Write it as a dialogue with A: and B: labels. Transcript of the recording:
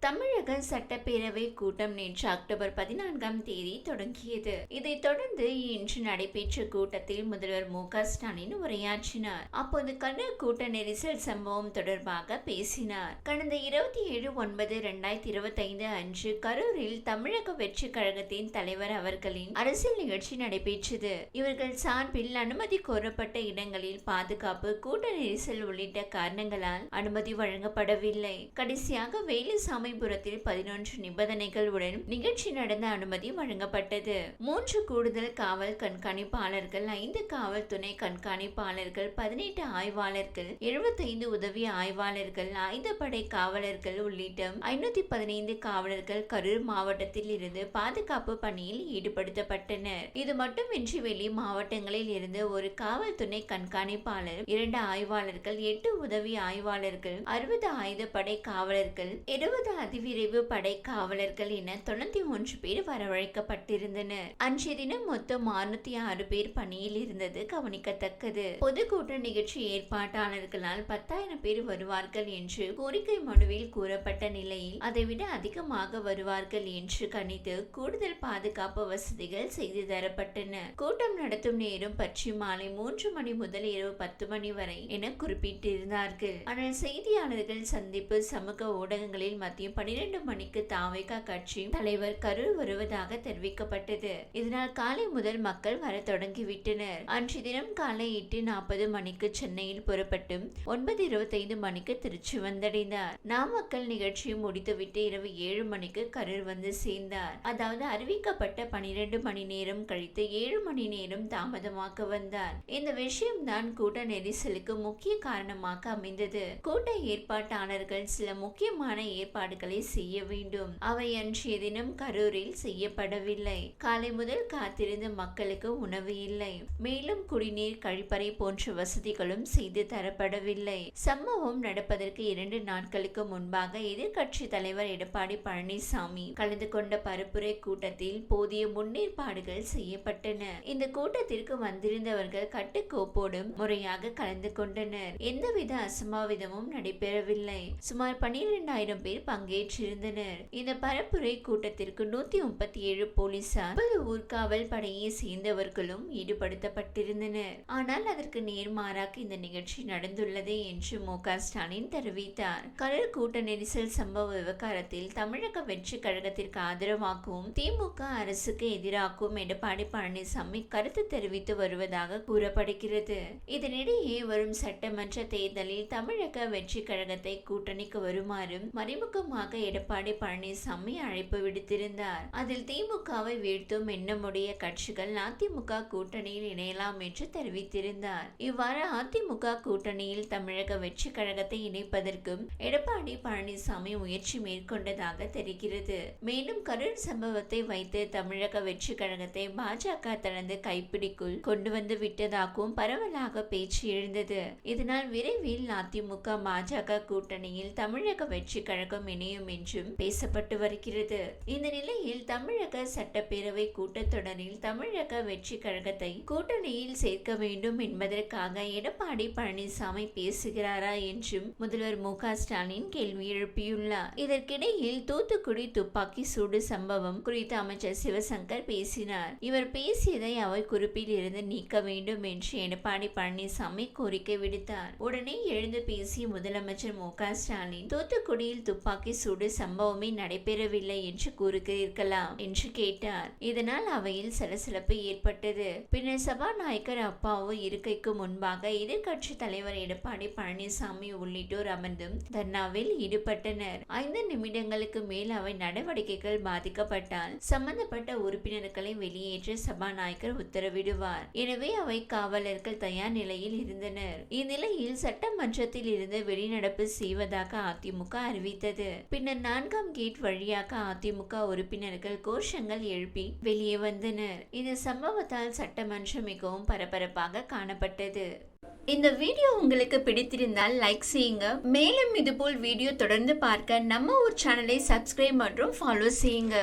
A: தமிழக சட்டப்பேரவை கூட்டம் நேற்று அக்டோபர் பதினான்காம் தேதி தொடங்கியது. இதைத் தொடர்ந்து இன்று நடைபெற்ற கூட்டத்தில் முதல்வர் மு க ஸ்டாலின் உரையாற்றினார். அப்போது கண்ணூர் கூட்ட நெரிசல் சம்பவம் தொடர்பாக பேசினார். கடந்த இருபத்தி ஏழு ஒன்பது இரண்டாயிரத்தி இருபத்தி ஐந்து அன்று கரூரில் தமிழக வெற்றி கழகத்தின் தலைவர் அவர்களின் அரசியல் நிகழ்ச்சி நடைபெற்றது. இவர்கள் சார்பில் அனுமதி கோரப்பட்ட இடங்களில் பாதுகாப்பு கூட்ட நெரிசல் உள்ளிட்ட காரணங்களால் அனுமதி வழங்கப்படவில்லை. கடைசியாக வேலுசாமி ராமபுரத்தில் பதினொன்று நிபந்தனைகளுடன் நிகழ்ச்சி நடந்த அனுமதி வழங்கப்பட்டது. மூன்று கூடுதல் காவல் கண்காணிப்பாளர்கள் ஐந்து காவல் துணை கண்காணிப்பாளர்கள் பதினெட்டு ஆய்வாளர்கள் எழுபத்தைந்து உதவி ஆய்வாளர்கள் ஆயுதப்படை காவலர்கள் உள்ளிட்ட ஐநூத்தி பதினைந்து காவலர்கள் கரூர் மாவட்டத்தில் இருந்து பாதுகாப்பு பணியில் ஈடுபடுத்தப்பட்டனர். இது மட்டுமின்றி வெளி மாவட்டங்களில் இருந்து ஒரு காவல் துணை கண்காணிப்பாளர் இரண்டு ஆய்வாளர்கள் எட்டு உதவி ஆய்வாளர்கள் அறுபது ஆயுதப்படை காவலர்கள் இருபது அதிவிரைவு படை காவலர்கள் என தொண்ணூத்தி ஒன்று பேர் வரவழைக்கப்பட்டிருந்தனர் அன்றைய தினம் மொத்தம் அறுநூத்தி ஆறு பேர் பணியில் இருந்தது கவனிக்கத்தக்கது. பொதுக்கூட்ட நிகழ்ச்சி ஏற்பாட்டாளர்களால் பத்தாயிரம் பேர் வருவார்கள் என்று கோரிக்கை மனுவில் கூறப்பட்ட நிலையில் அதைவிட அதிகமாக வருவார்கள் என்று கணித்து கூடுதல் பாதுகாப்பு வசதிகள் செய்து தரப்பட்டன. கூட்டம் நடத்தும் நேரம் பற்றி மாலை மூன்று மணி முதல் இரவு பத்து மணி வரை என குறிப்பிட்டிருந்தார்கள். ஆனால் செய்தியாளர்கள் சந்திப்பு சமூக ஊடகங்களில் மத்திய பனிரெண்டு மணிக்கு தாவேகா கட்சி தலைவர் கரூர் வருவதாக தெரிவிக்கப்பட்டது. இதனால் காலை முதல் மக்கள் வர தொடங்கிவிட்டனர். அன்று தினம் காலை எட்டு நாற்பது மணிக்கு சென்னையில் புறப்பட்டு ஒன்பது இருபத்தைந்து மணிக்கு திருச்சி வந்தடைந்தார். நாமக்கல் நிகழ்ச்சியை முடித்துவிட்டு இரவு ஏழு மணிக்கு கரூர் வந்து சேர்ந்தார். அதாவது அறிவிக்கப்பட்ட பனிரெண்டு மணி நேரம் கழித்து ஏழு மணி நேரம் தாமதமாக வந்தார். இந்த விஷயம்தான் கூட்ட நெரிசலுக்கு முக்கிய காரணமாக அமைந்தது. கூட்ட ஏற்பாட்டாளர்கள் சில முக்கியமான ஏற்பாடு செய்ய வேண்டும். அவை அன்றைய தினம் கரூரில் செய்யப்படவில்லை. காலை முதல் காத்திருந்த மக்களுக்கு உணவு இல்லை. மேலும் குடிநீர் கழிப்பறை போன்ற வசதிகளும் செய்து தரப்படவில்லை. சம்பவம் நடப்பதற்கு இரண்டு நாட்களுக்கு முன்பாக எதிர்கட்சி தலைவர் எடப்பாடி பழனிசாமி கலந்து கொண்ட பரப்புரை கூட்டத்தில் போதிய முன்னேற்பாடுகள் செய்யப்பட்டன. இந்த கூட்டத்திற்கு வந்திருந்தவர்கள் கட்டுக்கோப்போடும் முறையாக கலந்து கொண்டனர். எந்தவித அசம்பாவிதமும் நடைபெறவில்லை. சுமார் பனிரெண்டாயிரம் பேர் பங்கேற்றிருந்தனர். இந்த பரப்புரை கூட்டத்திற்கு நூத்தி முப்பத்தி ஏழு போலீசார் முப்பது ஊர்காவல் படையை சேர்ந்தவர்களும் ஈடுபடுத்தப்பட்டிருந்தனர். ஆனால் அதற்கு நேர்மாறாக இந்த நிகழ்ச்சி நடந்துள்ளது என்று மு. ஸ்டாலின் தெரிவித்தார். கரூர் கூட்ட நெரிசல் சம்பவ விவகாரத்தில் தமிழக வெற்றி கழகத்திற்கு ஆதரவாகவும் திமுக அரசுக்கு எதிராகவும் எடப்பாடி பழனிசாமி கருத்து தெரிவித்து வருவதாக கூறப்படுகிறது. இதனிடையே வரும் சட்டமன்ற தேர்தலில் தமிழக வெற்றி கழகத்தை கூட்டணிக்கு வருமாறும் மறைமுகமாக எடப்பாடி பழனிசாமி அழைப்பு விடுத்திருந்தார். அதில் திமுகவை வீழ்த்தும் எண்ணமுடைய கட்சிகள் அதிமுக கூட்டணியில் இணையலாம் என்று தெரிவித்திருந்தார். இவ்வாறு அதிமுக கூட்டணியில் தமிழக வெற்றி கழகத்தை இணைப்பதற்கும் எடப்பாடி பழனிசாமி முயற்சி மேற்கொண்டதாக தெரிகிறது. மேலும் கரூர் சம்பவத்தை வைத்து தமிழக வெற்றி கழகத்தை பாஜக தனது கைப்பிடிக்குள் கொண்டு வந்து விட்டதாகவும் பரவலாக பேச்சு எழுந்தது. இதனால் விரைவில் அதிமுக பாஜக கூட்டணியில் தமிழக வெற்றி கழகம் இணைய அமையும் என்றும் பேசப்பட்டு வருகிறது. இந்த நிலையில் தமிழக சட்டப்பேரவை கூட்டத்தொடரில் தமிழக வெற்றி கழகத்தை கூட்டணியில் சேர்க்க வேண்டும் என்பதற்காக எடப்பாடி பழனிசாமி பேசுகிறாரா என்றும் முதல்வர் மு ஸ்டாலின் கேள்வி எழுப்பியுள்ளார். இதற்கிடையில் தூத்துக்குடி துப்பாக்கி சூடு சம்பவம் குறித்து அமைச்சர் சிவசங்கர் பேசினார். இவர் பேசியதை அவை குறிப்பில் இருந்து நீக்க வேண்டும் என்று எடப்பாடி பழனிசாமி கோரிக்கை விடுத்தார். உடனே எழுந்து பேசிய முதலமைச்சர் மு ஸ்டாலின் தூத்துக்குடியில் துப்பாக்கி சூடு சம்பவமே நடைபெறவில்லை என்று கூறுகிறீர்களா என்று கேட்டார். இதனால் அவையில் சலசலப்பு ஏற்பட்டது. பின்னர் சபாநாயகர் அப்பாவு இருக்கைக்கு முன்பாக எதிர்கட்சி தலைவர் எடப்பாடி பழனிசாமி உள்ளிட்டோர் அமர்ந்தும் தர்ணாவில் ஈடுபட்டனர். ஐந்து நிமிடங்களுக்கு மேல் அவை நடவடிக்கைகள் பாதிக்கப்பட்டால் சம்பந்தப்பட்ட உறுப்பினர்களை வெளியேற்ற சபாநாயகர் உத்தரவிடுவார். எனவே அவை காவலர்கள் தயார் நிலையில் இருந்தனர். இந்நிலையில் சட்டமன்றத்தில் இருந்து வெளிநடப்பு செய்வதாக அதிமுக அறிவித்தது. பின்னர் நான்காம் கேட் வழியாக அதிமுக உறுப்பினர்கள் கோஷங்கள் எழுப்பி வெளியே வந்தனர். இந்த சம்பவத்தால் சட்டமன்றம் மிகவும் பரபரப்பாக காணப்பட்டது. இந்த வீடியோ உங்களுக்கு பிடித்திருந்தால் லைக் செய்யுங்க. மேலும் இதுபோல் வீடியோ தொடர்ந்து பார்க்க நம்ம ஊர் சேனலை சப்ஸ்கிரைப் மற்றும் ஃபாலோ செய்யுங்க.